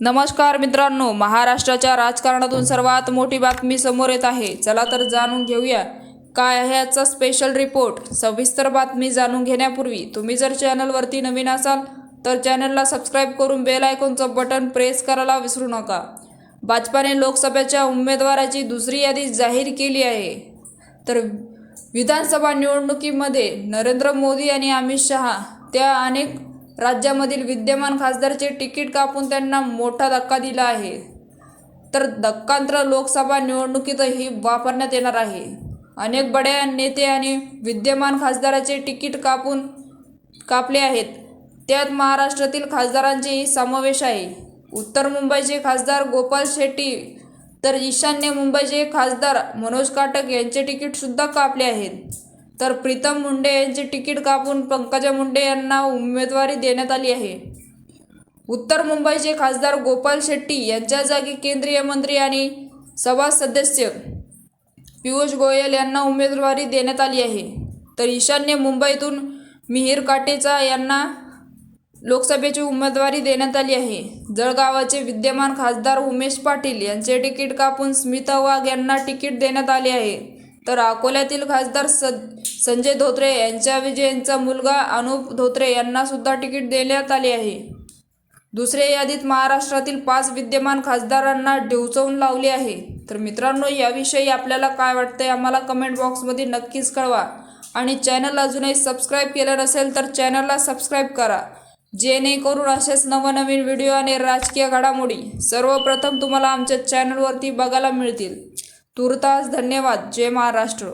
नमस्कार मित्रांनो महाराष्ट्राच्या राजकारणातून सर्वात मोठी बातमी समोर येत आहे. चला तर जाणून घेऊया. काय आहे आजचा स्पेशल रिपोर्ट सविस्तर बातमी जाणून घेण्यापूर्वी तुम्ही जर चॅनलवरती नवीन असाल तर चॅनलला सबस्क्राईब करून बेल आयकॉनचं बटन प्रेस करायला विसरू नका. भाजपाने लोकसभेच्या उमेदवाराची दुसरी यादी जाहीर केली आहे. तर विधानसभा निवडणुकीमध्ये नरेंद्र मोदी आणि अमित शहा त्या अनेक राज्यामधील विद्यमान खासदारचे तिकीट कापून त्यांना मोठा धक्का दिला आहे. तर धक्कांतर लोकसभा निवडणुकीतही वापरण्यात येणार आहे. अनेक बड्या नेते आणि विद्यमान खासदाराचे तिकीट कापून कापले आहेत. त्यात महाराष्ट्रातील खासदारांचेही समावेश आहे. उत्तर मुंबईचे खासदार गोपाल शेट्टी तर ईशान्य मुंबईचे खासदार मनोज काटक यांचे तिकीटसुद्धा कापले आहेत. तर प्रीतम मुंडे यांचे तिकीट कापून पंकजा मुंडे यांना उमेदवारी देण्यात आली आहे. उत्तर मुंबईचे खासदार गोपाल शेट्टी यांच्या जागी केंद्रीय मंत्री आणि सभा सदस्य पियुष गोयल यांना उमेदवारी देण्यात आली आहे. तर ईशान्य मुंबईतून मिहीर काटेचा यांना लोकसभेची उमेदवारी देण्यात आली आहे. जळगावाचे विद्यमान खासदार उमेश पाटील यांचे तिकीट कापून स्मिता वाघ यांना तिकीट देण्यात आले आहे. तर अकोल्यातील खासदार सद संजय धोत्रे यांच्या विजयांचा मुलगा अनुप धोत्रे यांना सुद्धा तिकीट देण्यात आले आहे. दुसऱ्या यादीत महाराष्ट्रातील पाच विद्यमान खासदारांना डिवचवून लावले आहे. तर मित्रांनो याविषयी आपल्याला काय वाटतंय आम्हाला कमेंट बॉक्समध्ये नक्कीच कळवा. आणि चॅनल अजूनही सबस्क्राईब केलं नसेल तर चॅनलला सबस्क्राईब करा. जेणेकरून असेच नवनवीन व्हिडिओ आणि राजकीय घडामोडी सर्वप्रथम तुम्हाला आमच्या चॅनलवरती बघायला मिळतील. तुर्तास धन्यवाद. जय महाराष्ट्र.